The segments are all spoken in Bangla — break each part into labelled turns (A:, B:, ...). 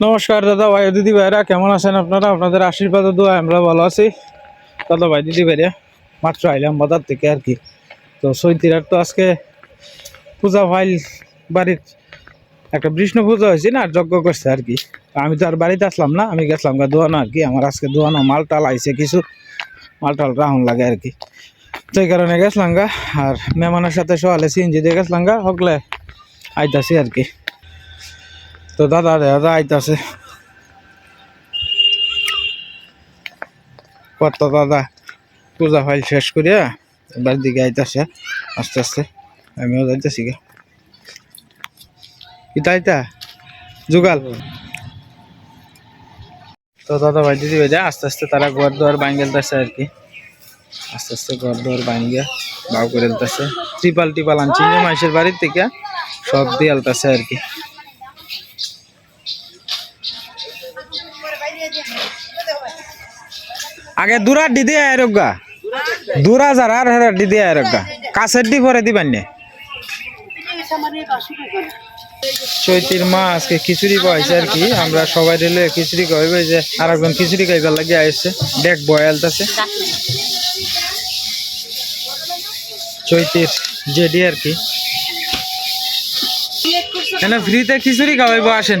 A: নমস্কার দাদা ভাই দিদি ভাইরা কেমন আছেন আপনারা? আপনাদের আশীর্বাদ দোয়া আমরা ভালো আছি। দাদা ভাই, দিদি ভাইরা মাত্র আইলাম বাজার থেকে আর কি। তো সৈতিরার তো আজকে পূজা ফাইল বাড়ির একটা বিষ্ণু পুজো হয়েছে না, যজ্ঞ করছে আর কি। আমি তো আর বাড়িতে আসলাম না, আমি গেছিলাম গা দোয়ানো আর কি। আমার আজকে দোয়ানো মাল টাল আইছে কিছু, মাল টাল রাহুন লাগে আর কি। তো এই কারণে গেছিলাম গা, আর মেহমানের সাথে সকালে সিএনজি দিয়ে গেছিলাম গা হকলে আইতাছি আর কি। তো দাদা দাদা আইতাছে। কত দাদা পূজা ফাইল শেষ করিয়া এবার দিকে আইতাছে, আস্তে আস্তে। আমিও যাইতেছি গে। ইতা আইতা যুগাল। তো দাদা ভাই, দিদি ভাই আস্তে আস্তে তারা ঘর দুয়ার বাঙ্গেলতেছে আর কি। আস্তে আস্তে ঘর দুয়ার বাঙ্গিয়া বাউ করে দিতেছে। ত্রিপাল টিপাল আনছি মাইসের বাড়ির থেকে সব দিয়ে আলতাছে আর কি। আগে দূরা দিদি আয়রগা দূরা যারা আর হেরা দিদি আয়রগা কাছের দি পরে দিবেন চৈতির মা আজকে খিচুড়ি পাইছে আর কি। আমরা সবাই রেলে খিচুড়ি খাইবে যে আর একজন খিচুড়ি খাইবার লাগে আইছে। দেখ বয়ালতাছে চৈতির জেডি আর কি। ফ্রিতে খিচুড়ি খাওয়াইব, আসেন।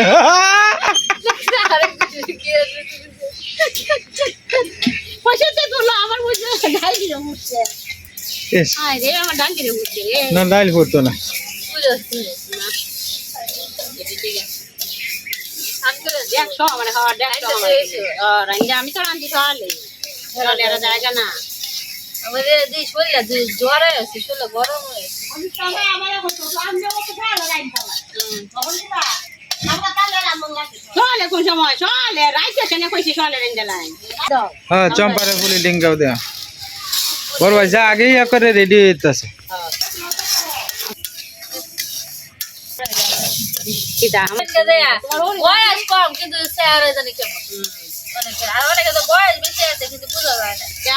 A: না ডাইল করতো না
B: আমি তো রান্ধি সকালে জায়গা না
C: আমাদের শরীর জ্বর শরীর গরম হয়েছে
A: হ্যাঁ ফুলি ডিঙ্গাও দেয়া বড় ভাই যা আগেই করে রেডি হইতাছে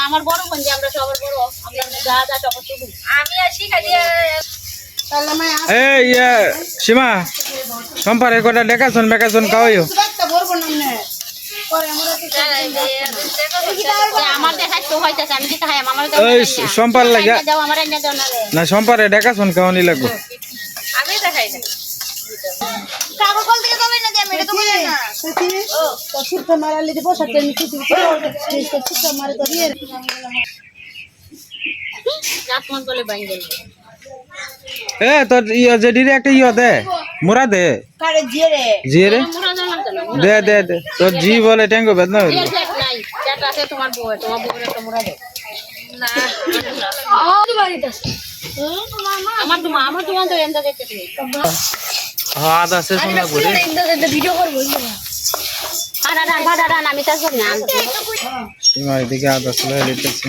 B: আমার বড় বোন যে আমরা সবার বড় আমরা যা যা সবার শুধু
C: আমি শিখা দিয়ে
A: এই ইয়ে সীমা চম্পারে কটা ডেকাছন বেকাছন খাওয়াইও সম্পার লাগা
B: যাও আমার এনে দাও না
A: সম্পারে ডেকাছন খাওয়ানি লাগবো
C: আমি দেখাই না
B: রাতমন বলে বাইঙ্গেল
A: এ তোর ইয়ে জেডিরে একটা ইয়ে দে মুরা দে। জিয়ে রে?
B: মুরা জানাম তো না
A: দে। দে দে তোর জি বলে ট্যাঙ্গো বেদনা হইল।
B: এই দেখ নাই যেটা আছে তোমার বউ তোমার বউর একটা মুরা দাও
C: না
B: আমার তোমার আমার তোমার তো এন্ডা দেখতেছি
A: হ্যাঁ আদা সে শোনা করে
B: আরে রান ভাড়া রান আমি তার না।
A: সীমা এদিকে আদা চলে লিখতেছে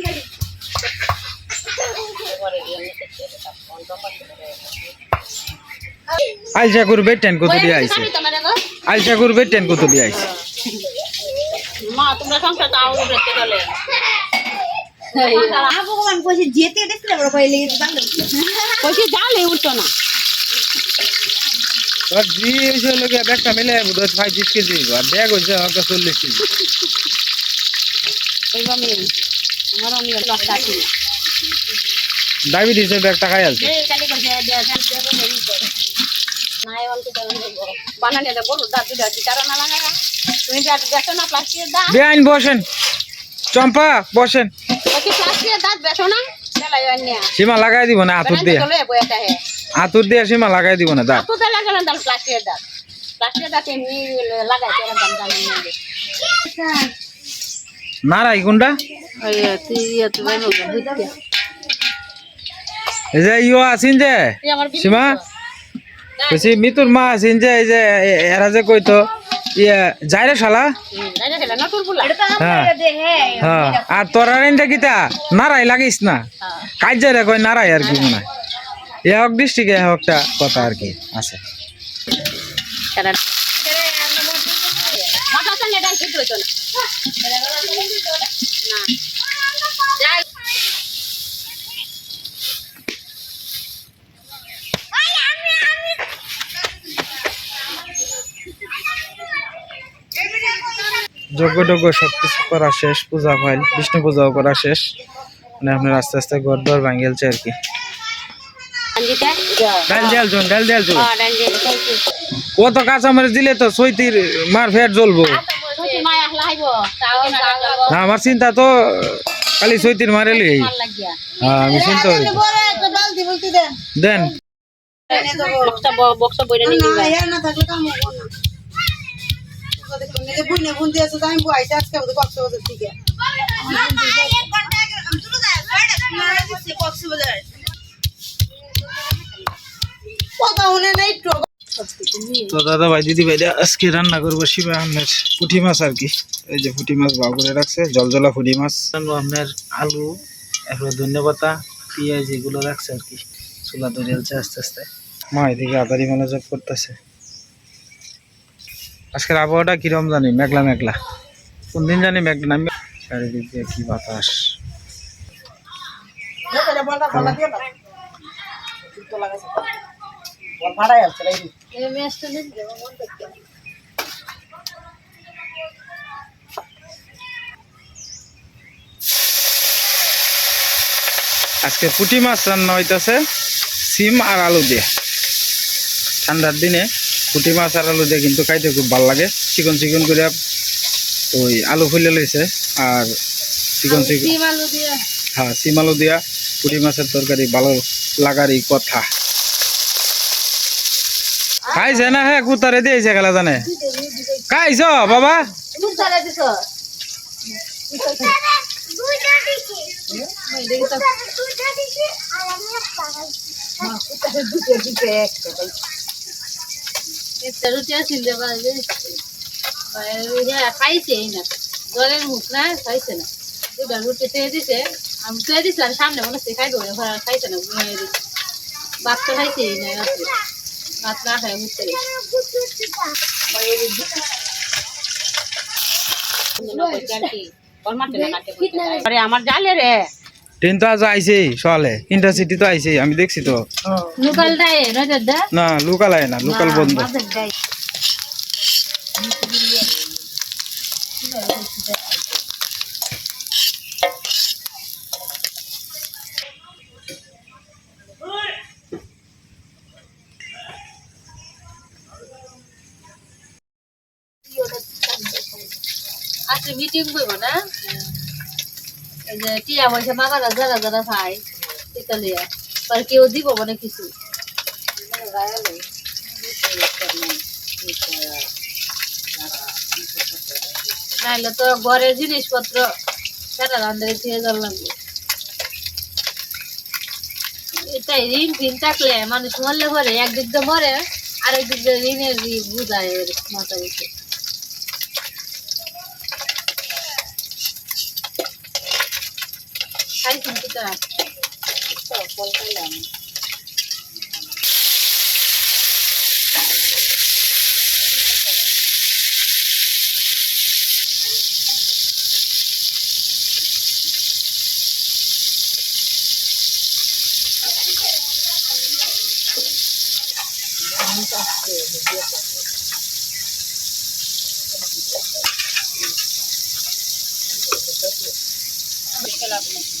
A: আইসা করবে টেন কত দিয়ে আইছে? আইসা করবে টেন কত দিয়ে আইছে?
B: মা তোমরা সংসার আউট করতে গেলে
D: ভগবান কইছে যেতে দেখলে বড় কইলে বাংলা
B: কইছি জালে উঠতো না।
A: তোর জি হয়েছে লোক ব্যাগটা মিলে বোধ পঁয়ত্রিশ কেজি আর ব্যাগ চল্লিশ কেজি।
B: আমার অনেক লস আছে
A: ডায়াবেটিসের ব্যাগটা খাই আছে
B: এই কালি করে দেয়া দেন দেব বেছো না প্লাস্টিকের দাঁত।
A: বেআইন বসেন। চম্পা বসেন। সীমা লাগাই দিব না আতুর দিয়ে। আতুর দিয়ে সীমা লাগাই দিব না দাঁত। নারাই কোনটা? এই যে ইয়ো আছেন যে? সীমা? বলছি মিতুর মা আছেন যে এই যে এরা যে কইতো ইয়ে যাই রে শালা
B: তোর
A: হ্যাঁ। হ্যাঁ আর তোরা রেনটা কিতা? নারাই লাগিস না। কাজ যাই রে কই নারাই আর কি মনে হয় এ হোক ডিস্ট্রিক্টে একটা কথা আর কি আছে।
B: না
C: যাই
A: যজ্ঞ টজ্ঞ সব কিছু করা শেষ পূজা ফাইল বিষ্ণু পূজাও করা শেষ। মানে আপনার আস্তে আস্তে ঘর দর ভাঙিয়েছে আর কি।
B: আঞ্জিটা
A: ডাল দেয়াল চুন ডাল দেয়াল চুন।
B: হ্যাঁ
A: মরিচ দিলে তো সৈতির মার ফের জ্বলবো।
B: তুই মাই আসলা হাইবো তাও না লাগবো।
A: না আমার চিন্তা তো খালি তো দাদা ভাই, দিদি ভাই আজকে রান্না করব শিবা আমের পুঁটি মাছ আর কি। এই যে পুঁটি মাছ বাউ করে রাখছে, জলজলা পুঁটি মাছ। আনব আপনার আলু, এরপরে ধনে পাতা, পেঁয়াজ, এগুলো রাখছে আর কি। চুলা ধরে আস্তে আস্তে। মা এদিকে আদারি মনোযোগ করতেছে। আজকের আবহাওয়াটা কিরম জানি? মেঘলা মেঘলা। কোন দিন জানি মেঘলা নামবে চারিদিক দিয়ে কি বাতাস। আজকে পুঁটি মাছ রান্না হইতাছে, সিম আর আলু দিয়ে। ঠান্ডার দিনে পুঁটি মাছ আর আলু দিয়ে কিন্তু খাইতে খুব ভালো লাগে। চিকন চিকন করে ওই আলু ফুলে লইছে আর চিকন চিকন হ্যাঁ সিম আলু দিয়া পুঁটি মাছের তরকারি ভালো লাগারই কথা। খাইছে না হ্যাঁ কুতারে দিয়েছে খেলা জানে। খাইছ বাবা?
C: তুমি চালা দিছ। একটা রুটি না। জলের মুখ না খাইছে না। দুটা রুটি খেয়ে দিছে আমি খেয়ে দিছিলাম সামনে মনে হচ্ছে খাই দেবো ঘরে খাইছে না ঘুমিয়ে দিচ্ছে ভাত তো খাইছে না রাত্রে। ভাত না খাই বুঝতে
B: আরে আমার জালে রে।
A: ট্রেন তো আজ আইছে সকালে ইন্টারসিটি তো আইছে আমি দেখছি তো।
C: লোকাল
A: না লোকাল আয় না লোকাল বন্ধ।
C: আজকে মিটিং করব না? টিয়া মামারা যারা যারা খায় আর কেউ কিছু? তো ঘরের জিনিসপত্র সেটা রান্ধারে খেয়ে জল লাগবে এটাই ঋণ ফিন থাকলে মানুষ মরলে পরে একদিক দিয়ে মরে আরেক দিক দিয়ে ঋণের বুঝায় মাথা উঠে খাই কিন্তু তার
A: ফল খাইলাম Gracias.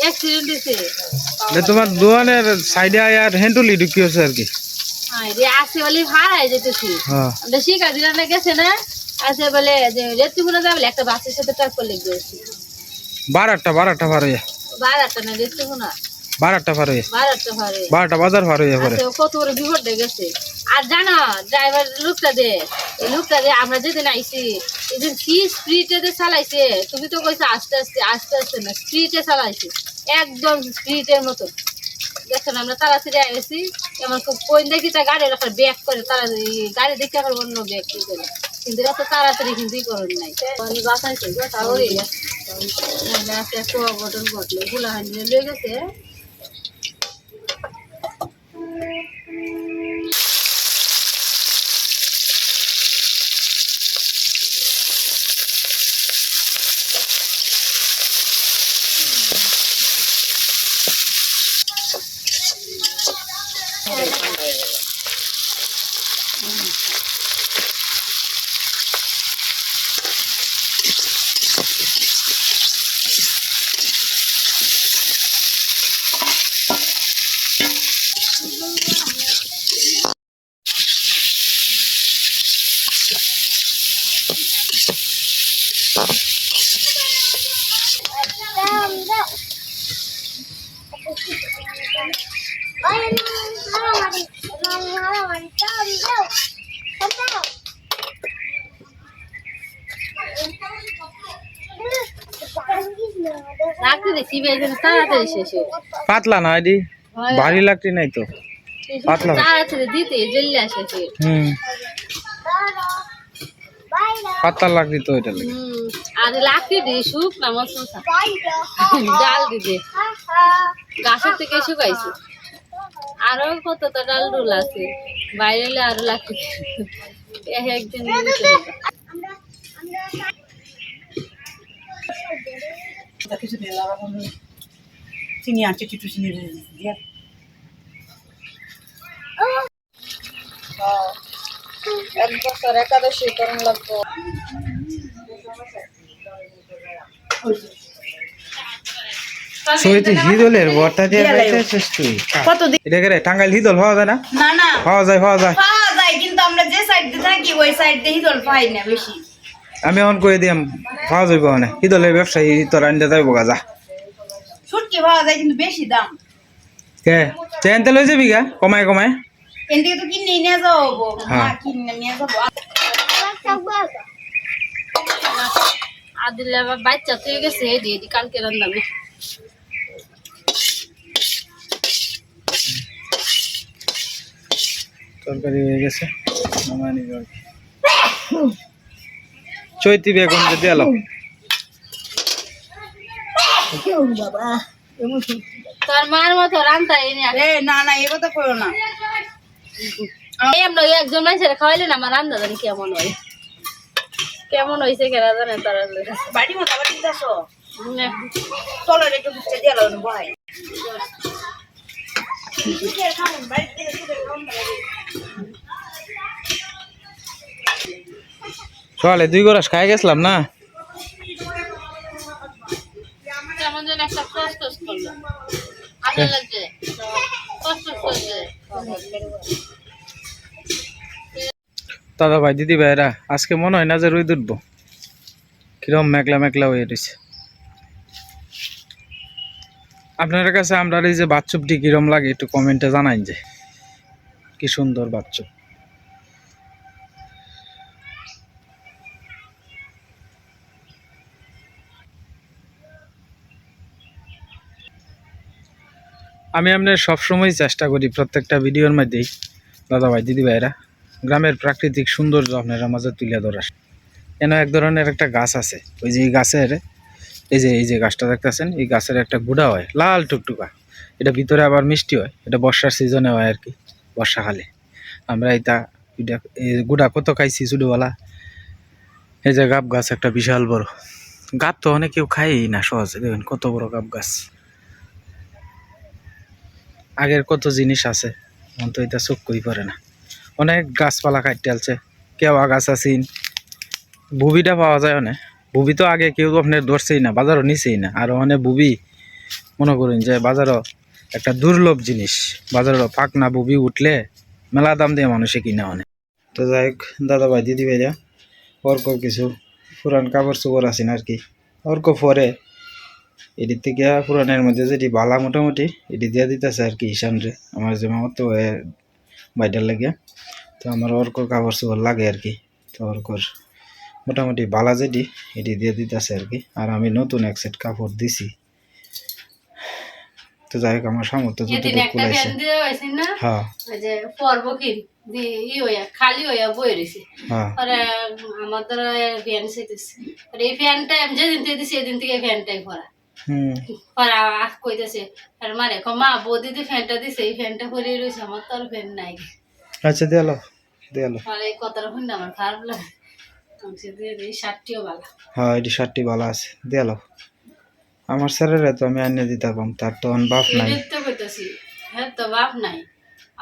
C: অ্যাক্সিডেন্ট হয়েছে
A: তোমার দোকানের সাইডে আর হ্যান্ডুলি ঢুকি হচ্ছে আর কি?
C: হ্যাঁ রে আসে বলে ভাড়ায় যেতেছি
A: হ্যাঁ।
C: না গেছে না আসে বলে যে রেতুগুলো যাবে একটা বাসের সাথে টাক্কর লেগে গেছে
A: বারোটা বারোটা
C: না রেতুগুনা
A: বারোটা পার হইয়া
C: বারোটা ভাড়ে
A: বারোটা বাজার পার
C: কত বড় বিপদ গেছে। আর জানো ড্রাইভার লোকটা দে এই লোকটা দে আমরা যেদিন আইছি এদিন কি স্পিডে দে চালাইছে তুমি তো কইছো আস্তে আস্তে আস্তে আস্তে না স্পিডে চালাইছে। একদম স্পিডের মতো। দেখেন আমরা তাড়াতাড়ি আইছি এমন কোন দেখি তা গাড়ি রাখার ব্যাগ করে তারা গাড়ি দেখে আবার অন্য ব্যাক করে কিন্তু এত তাড়াতাড়ি কিন্তু করেন নাই। মানে বাঁচাইছে একটা
A: পাতলা না আইডি? ভারী লাগতে নাই তো? পাতলা। হুম। পাতলা লাগতে তো এটা লাগে।
C: হুম, আর লাকড়ি দিয়ে শুক না মশলা ডাল দিতে গাছের থেকে শুকাইছে আরও কত তো ডাল ডুল আছে। বাইরে আরও লাকড়ি এক একদিন দিতে হবে।
D: চিনি আনছে একটু চিনি দিয়ে
B: এক বছর একাদশী করুন লাগবো।
A: সইতে হিদলের বর্তা দিয়ে
D: দিয়ে
A: শেষ তুই।
D: কত দিন
A: এটা করে টাঙ্গাইল হিদল হওয়া যায় না?
D: না না।
A: হওয়া যায় হওয়া যায়।
D: কিন্তু আমরা যে সাইড দিয়ে থাকি ওই সাইড দিয়ে হিদল পাই না বেশি।
A: আমি অন করে দিয়াম পাওয়া যাইব মানে। হিদলের ব্যবসায়ী তোর আনতে যাইব গা
D: ছুটকি পাওয়া যায় কিন্তু বেশি দাম।
A: কে? চেন তেল হয়ে যাবি গা? কমায় কমায়।
D: এন থেকে তো কিনে নিয়ে যাব
A: হ্যাঁ।
D: মা কিনে নিয়ে যাব।
C: আদিলে আবার বাচ্চা তুই গেছে এই দিয়ে দি কালকে রান্নাবে
A: তরকারি হয়ে গেছে। কি। চৈতি বেগুন দিয়ে দিয়ালো
C: তোর মার মতো রান্তা এনে
D: এ না না এ কথা করো না।
C: এই আমরা ওই একজন মানুষের খাওয়াইলে না আমার রান্না জানি কেমন হয়। কেমন হয়েছে কেনা জানে তারা
D: বাড়ি মতো আবার ঠিক আছো? তলের একটু বুঝতে দিয়ে লাগল ভাই
A: সকালে দুই গরাস খাই গেছিলাম না? দাদা ভাই দিদি ভাইরা আজকে মনে হয় না যে রোদ উঠবো। কিরম মেঘলা মেঘলা হয়ে রয়েছে। আপনার কাছে আমরা এই যে বাচ্চুপটি কিরম লাগে একটু কমেন্টে জানাইন যে। কি সুন্দর বাচ্চুপ আমি আপনার সবসময় চেষ্টা করি প্রত্যেকটা ভিডিওর মধ্যেই দাদা ভাই দিদি ভাইরা গ্রামের প্রাকৃতিক সৌন্দর্য আপনারা মাঝে তুলে ধরার। এন এক ধরনের একটা গাছ আছে। ওই যে এই গাছের, এই যে এই যে গাছটা দেখতেছেন, এই গাছের একটা গুড়া হয়, লাল টুকটুকা। এটা ভিতরে আবার মিষ্টি হয়, এটা বর্ষার সিজনে হয় আর কি বর্ষাকালে আমরা এটা এই গুড়া কত খাইছি ছোটোবেলা? এই যে গাব গাছ একটা বিশাল বড়। গাব তো অনেক কেউ খায়ই না সহজে দেখবেন কত বড় গাব গাছ। আগের কত জিনিস আছে? মন তো এটা চোখ কই পড়ে না। অনেক গাছপালা কাটতে আলছে কেওয়া গাছ আছিন বুবিটা পাওয়া যায় অনেক। বুবি তো আগে কেউ আপনার ধরছেই না, বাজারও নিছেই না। আর অনেক বুবি মনে করুন যে বাজারও একটা দুর্লভ জিনিস। বাজারও পাক না বুবি উঠলে মেলা দাম দিয়ে মানুষে কিনা অনেক তো যাই হোক দাদা ভাই দিদি ভাইরা অর্ক কিছু পুরান কাপড় চোপড় আছেন আর কি। অর্ক পরে এদিক থেকে পুরানের মধ্যে যেটি বালা মোটামুটি এটি দিয়ে দিতেছে আর কি ঈশান রে আমার যে মামার তো বাইটার লাগে। তো আমার অর্ক কাপড় চোপড় লাগে আর কি। তো অর্কর মোটামুটি বালা যেটি এটি দিয়ে দিতেছে আর কি। আর আমি নতুন এক সেট কাপড় দিছি। তো যাই হোক আমার সামর্থ্য যতটুকু কুলাইছে।
C: না?
A: হ্যাঁ।
C: খালি হইয়া বই রয়েছে আমাদের ফ্যান চাইতেছে এই ফ্যানটা আমি যেদিন থেকে দিছি এদিন থেকে ফ্যানটাই ভরা
A: হুম
C: পরে। কইতেছে আর মারে ক মা বৌদি ফ্যানটা দিছে এই ফ্যানটা পরে রয়েছে আমার তো আর ফ্যান নাই।
A: আচ্ছা
C: এই কথাটা শুনে আমার খারাপ লাগে।
A: হ্যাঁ এটি শার্টটি ভালো আছে দেয়ালো আমার স্যারেরা তো আমি আনিয়ে দিতে পারতাম তার তো বাপ নাই।
C: হ্যাঁ তো বাপ নাই।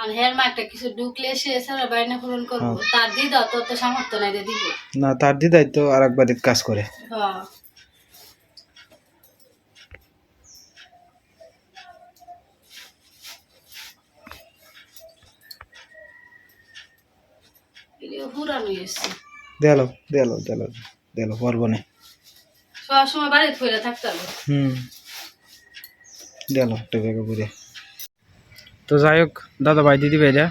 C: আর হের মাঠটা কিছু ঢুকলে সে বাইনা পূরণ করব। তার দিদা তো তো সামর্থ্য নাই দিব।
A: না তার দিদাই তো আর এক বাড়ির কাজ করে।
C: হ্যাঁ।
A: দেয়ালো পারব না।
C: ফিরে থাকতে হবে।
A: হুম। দেয়ালো একটা জায়গা ঘুরে। তো যাই হোক দাদা ভাই দিদি ভাইরা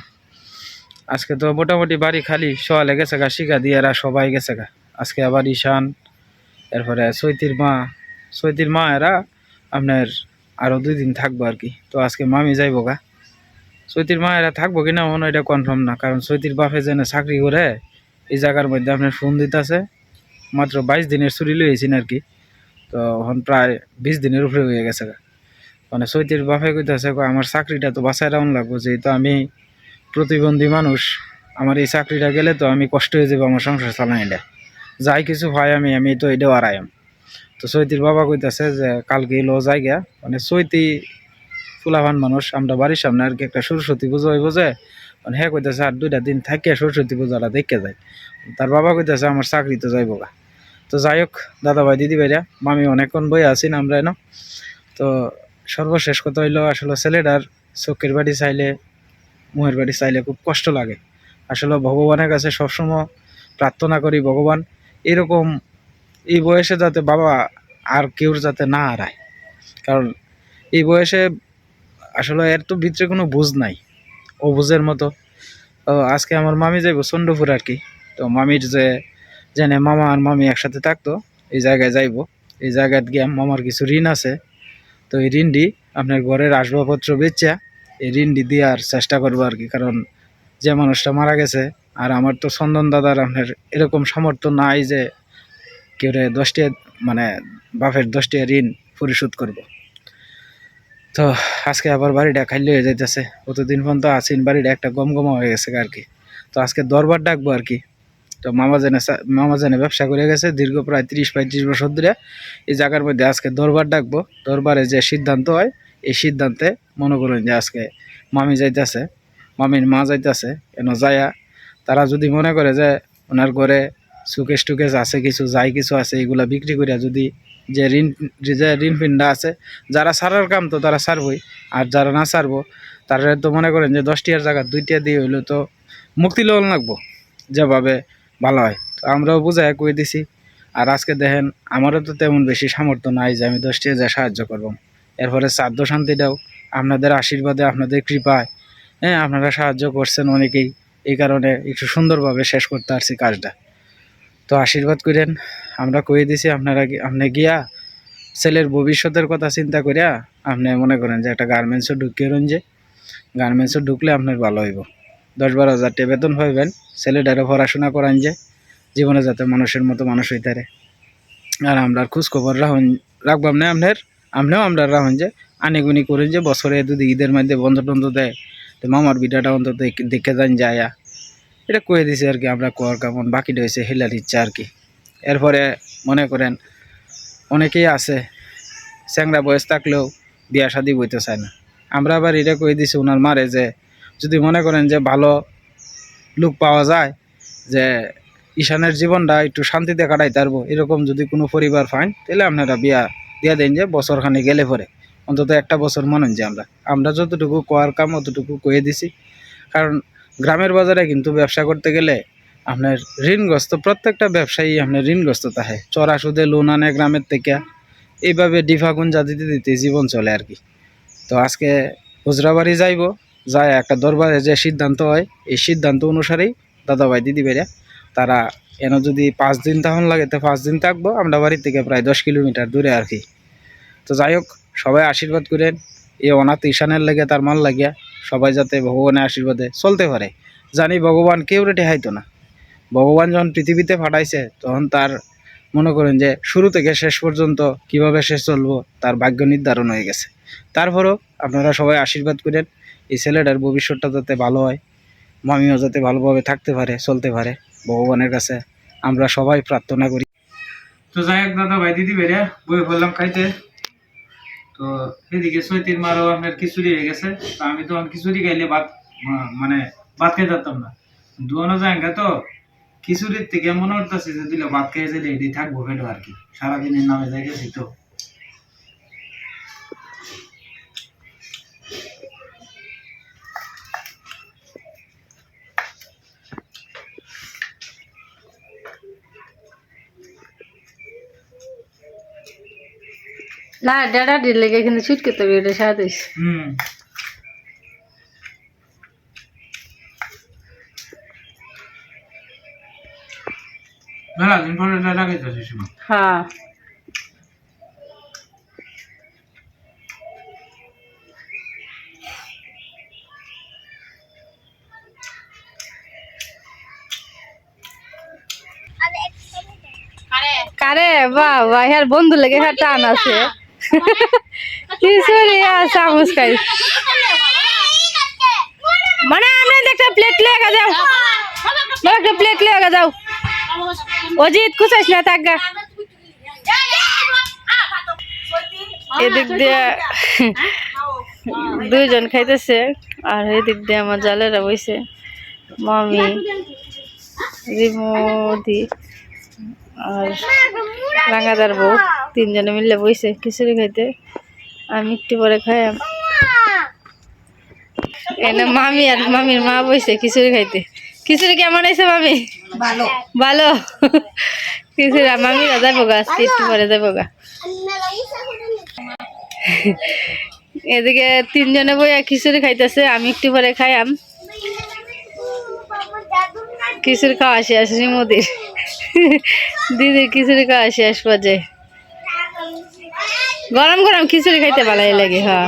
A: আজকে তো মোটামুটি বাড়ি খালি সোয়ালে গেছে গা শিখা দিয়ে এরা সবাই গেছে গা। আজকে আবার ঈশান এরপরে সৈতির মা সৈতির মা এরা আপনার আরও দুই দিন থাকব আর কি। তো আজকে মামি যাইবো গা। সৈতির মা এরা থাকব কিনা মনে এটা কনফার্ম না। কারণ সৈতির বাপে যেন চাকরি করে, এই জায়গার মধ্যে আপনার ফোন দিতেছে, মাত্র বাইশ দিনের ছুটি লইয়েছেন আর কি। তো এখন প্রায় বিশ দিনের উপরে হয়ে গেছে। মানে সৈতির বাপে কইতেছে আমার চাকরিটা তো বাঁচায় রাউন লাগবো, যেহেতু আমি প্রতিবন্ধী মানুষ, আমার এই চাকরিটা গেলে তো আমি কষ্ট হয়ে যাব, আমার সংসার চালানিটা যাই কিছু হয় আমি আমি তো এটাও আরাইম তো চৈতির বাবা কইতাছে যে, কালকে লো জায়গা। মানে চৈতি ফুলাভান মানুষ, আমরা বাড়ির সামনে আর কি একটা সরস্বতী পুজো যে। মানে হ্যাঁ কইতাছে, আর দুইটা দিন থাকে সরস্বতী পূজাটা দেখে যায় তার বাবা কইতাছে, আমার চাকরি তো যাইব গা। তো যাই হোক দাদা ভাই দিদি ভাইরা মামি অনেকক্ষণ বই আছি না আমরা এন তো সর্বশেষ কথা হইল, আসলে ছেলেটার চোখের বাড়ি চাইলে, মুহের বাড়ি চাইলে খুব কষ্ট লাগে। আসলে ভগবানের কাছে সবসময় প্রার্থনা করি, ভগবান, এরকম এই বয়সে যাতে বাবা আর কেউর যাতে না হারায়। কারণ এই বয়সে আসলে এর তো ভিতরে কোনো বুঝ নাই অবুঝের মতো। আজকে আমার মামি যাইব চন্ডপুর আর কি। তো মামির যে জেনে মামা আর মামি একসাথে থাকতো, এই জায়গায় যাইব। এই জায়গায় গিয়ে মামার কিছু ঋণ আছে। তো এই ঋণটি আপনার ঘরের আসবাবপত্র বেচা, এই ঋণটি দেওয়ার চেষ্টা করব আর কি। কারণ যে মানুষটা মারা গেছে, আর আমার তো চন্দন দাদার আপনার এরকম সামর্থ্য নাই যে কেউ দশটি মানে বাপের দশটি ঋণ পরিশোধ করব। তো আজকে আবার বাড়িটা খালি হয়ে যাইতেছে। কতদিন পর্যন্ত আছেন? বাড়িটা একটা গম গমা হয়ে গেছে আর কি তো আজকে দরবার ডাকবো আর কি তো মামা জেনে মামা জেনে ব্যবসা করে গেছে দীর্ঘ প্রায় তিরিশ পঁয়ত্রিশ বছর ধরে। এই জায়গার মধ্যে আজকে দরবার ডাকবো। দরবারে যে সিদ্ধান্ত হয়, এই সিদ্ধান্তে মনে করেন যে আজকে মামি যাইতেছে। মামির মা যাইতেছে এন যায়া? তারা যদি মনে করে যে ওনার ঘরে সুকেশ টুকেশ আছে, কিছু যাই কিছু আছে, এগুলা বিক্রি করিয়া যদি যে ঋণ যে ঋণ পিন্ডা আছে, যারা সারার কাম তো তারা সারবই, আর যারা না সারবো, তারা তো মনে করেন যে দশটিয়ার জায়গা, দুইটিয়া দিয়ে হইল তো মুক্তি লোন লাগবো, যেভাবে ভালো হয়। তো আমরাও বুঝাই কই দিছি, আর আজকে দেখেন আমারও তো তেমন বেশি সামর্থ্য নাই যে আমি দশটি হাজার সাহায্য করব। এরপরে শ্রাদ্ধ শান্তিটাও আপনাদের আশীর্বাদে, আপনাদের কৃপায় হ্যাঁ আপনারা সাহায্য করছেন অনেকেই, এই কারণে একটু সুন্দরভাবে শেষ করতে পারছি কাজটা। তো আশীর্বাদ করেন আমরা কয়ে দিছি, আপনারা আপনি গিয়া ছেলের ভবিষ্যতের কথা চিন্তা করিয়া আপনি মনে করেন যে একটা গার্মেন্টসও ঢুকিয়ে রন যে। গার্মেন্টসও ঢুকলে আপনার ভালো হইব। দশ বারো হাজার টাকা বেতন পাইবেন ছেলেটারও পড়াশোনা করান যে, জীবনে যাতে মানুষের মতো মানুষ হইতে পারে। আর আমরা খোঁজ খবর রাখুন, রাখবাম না আপনার, আপনিও আমরা রাখুন যে, আনিগুনি করেন যে, বছরে যদি ঈদের মধ্যে বন্ধ টন্ধ দেয়, তো মামার বিটাটা অন্তত দেখে যান যায়। এটা কয়ে দিছে আর কি, আমরা কোয়ার কেমন, বাকিটা হয়েছে হেলার ইচ্ছা আর কি। এরপরে মনে করেন অনেকেই আছে, চ্যাংরা বয়স থাকলেও বিয়া শাদি বইতে চায় না। আমরা আবার এটা কই দিছি ওনার মারে যে, যদি মনে করেন যে ভালো লোক পাওয়া যায়, যে ঈশানের জীবনটা একটু শান্তিতে কাটাই পারব, এরকম যদি কোনো পরিবার পান তাহলে আপনারা বিয়া দিয়ে দেন যে বছরখানে গেলে পরে। অন্তত একটা বছর মানেন যে আমরা। আমরা যতটুকু কোয়ার কাম অতটুকু কয়ে দিছি। কারণ গ্রামের বাজারে কিন্তু ব্যবসা করতে গেলে আপনার ঋণগ্রস্ত, প্রত্যেকটা ব্যবসায়ী আপনার ঋণগ্রস্ত থাকে। চড়া সুদে লোন আনে গ্রামের থেকে। এইভাবে ডিফাগুন যা দিতে দিতে জীবন চলে আর কি। তো আজকে হুজরাবাড়ি যাইব, যায় একটা দরবারে যে সিদ্ধান্ত হয়, এই সিদ্ধান্ত অনুসারেই দাদাভাই দিদি ভাইরা, তারা এন যদি পাঁচ দিন তখন লাগে, তো পাঁচ দিন থাকব, আমরা বাড়ি থেকে প্রায় দশ কিলোমিটার দূরে আর কি। তো যাই হোক, সবাই আশীর্বাদ করেন, এই অনাথ ঈশানের লাগে, তার মাল লাগিয়া সবাই যাতে ভগবানের আশীর্বাদে চলতে পারে। জানি ভগবান কেউ রেটে হাইতো না। ভগবান যখন পৃথিবীতে ফাটাইছে তখন তার মনে করেন যে শুরু থেকে শেষ পর্যন্ত কীভাবে শেষ চলবো, তার ভাগ্য নির্ধারণ হয়ে গেছে। তারপরও আপনারা সবাই আশীর্বাদ করেন, এই ছেলেটার ভবিষ্যৎটা যাতে ভালো হয়, মামিও যাতে ভালোভাবে থাকতে পারে, চলতে পারে, ভগবানের কাছে আমরা সবাই প্রার্থনা করি। তো যাই হোক দাদা ভাই, দিদি বেরিয়া বই বললাম খাইতে। তো এদিকে সৈতির মারও আপনার খিচুড়ি হয়ে গেছে, তো আমি তখন খিচুড়ি খাইলে ভাত মানে ভাত খাই যেতাম না। দুয়ানো জায়গা তো খিচুড়ির থেকে মনে হচ্ছে যে দিলে ভাত খেয়ে যেলে এটি থাকব পেটো আর কি। সারাদিনের নামে যাই গেছি তো।
C: না ডেড়া লেগে কিন্তু ছুট করতে হবে এটা সাথে
A: হুম। মেলা দিন পরে লাগাইতেছে সময়
C: হ্যাঁ। কারে? বাহ বাহ ইয়ার বন্ধু লেগে একটা টান আছে। আর চামচ খাই। মানে আমরা একটা প্লেট লেগে যাও। বাবা, একটা প্লেট লেগে যাও। অজিত কুচাইস না, থাকা এদিক দিয়ে দুইজন খাইতেছে, আর এদিক দিয়ে আমার জালেরা বইছে। মামি, রিমোদি, আর রাঙাদার বউ, তিনজনে মিলে বইছে খিচুড়ি খাইতে। আমি একটু পরে খাই এনে মামি আর মামির মা বইছে খিচুড়ি খাইতে। খিচুড়ি কেমন হয়েছে, মামি?
D: ভালো।
C: গা আজকে একটু পরে গা এদিকে তিনজনে বইয়া খিচুড়ি খাইতেছে, আমি একটু পরে খাইয়াম। খিচুড়ি খাওয়া শেষ মোদির দিদির খিচুড়ি খাওয়া শেষ পর্যায়ে গরম গরম খিচুড়ি খাইতে ভালোই লাগে হ্যাঁ।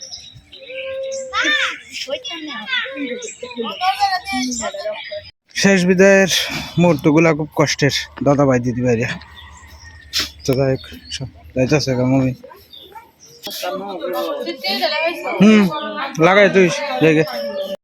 A: শেষ বিদায়ের মুহূর্তগুলো খুব কষ্টের। দাদা ভাই দিদি ভাইরা। তো হুম লাগাই তুই জায়গায়